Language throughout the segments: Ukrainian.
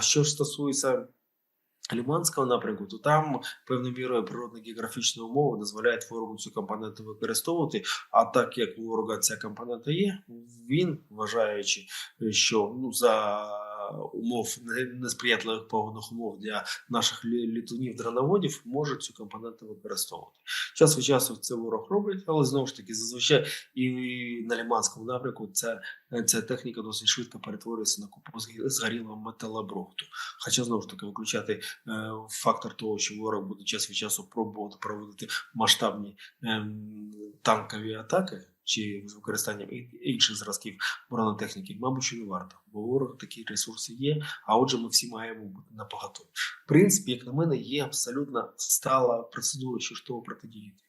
Що ж стосується Ліманського напрямку, то там певною мірою природно-географічні умови дозволяють ворогу цю компоненту використовувати. А так як у ворога ця компонента є, він вважаючи, що ну за умов несприятливих погодних умов для наших лі- літунів дроноводів може цю компоненту використовувати. Час від часу це ворог робить, але знову ж таки зазвичай і на Ліманському напрямку ця, ця техніка досить швидко перетворюється на купу зг- згорілого металобрухту. Хоча знову ж таки виключати е, фактор того, що ворог буде час від часу пробувати проводити масштабні ем, танкові атаки чи з використанням інших зразків бронетехніки, мабуть, що не варто, бо у ворога такі ресурси є. А отже, ми всі маємо бути на поготові. В принципі, як на мене, є абсолютно стала процедура, що ж того протидіяти.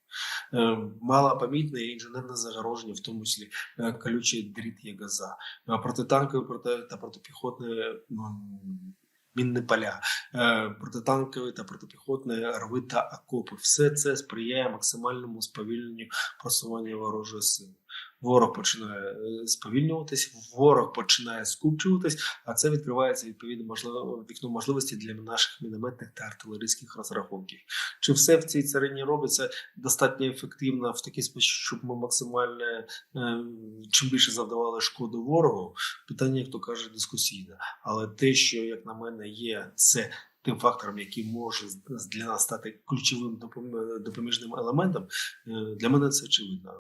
Е, Малопомітне інженерне загороження, в тому числі е, колючий дріт є газа, Е, протитанкові проти та протипіхотні м, мінні поля, е, протитанкові та протипіхотні рви та окопи. Все це сприяє максимальному сповільненню просування ворожої сили. Ворог починає е, сповільнюватись, ворог починає скупчуватись, а це відкривається відповідно можливо вікно можливості для наших мінометних та артилерійських розрахунків. Чи все в цій царині робиться достатньо ефективно в такий спосіб, щоб ми максимально е, чим більше завдавали шкоду ворогу? Питання, як то каже, дискусійне. Але те, що як на мене є, це тим фактором, який може для нас стати ключовим допом- допоміжним елементом, е, для мене це очевидно.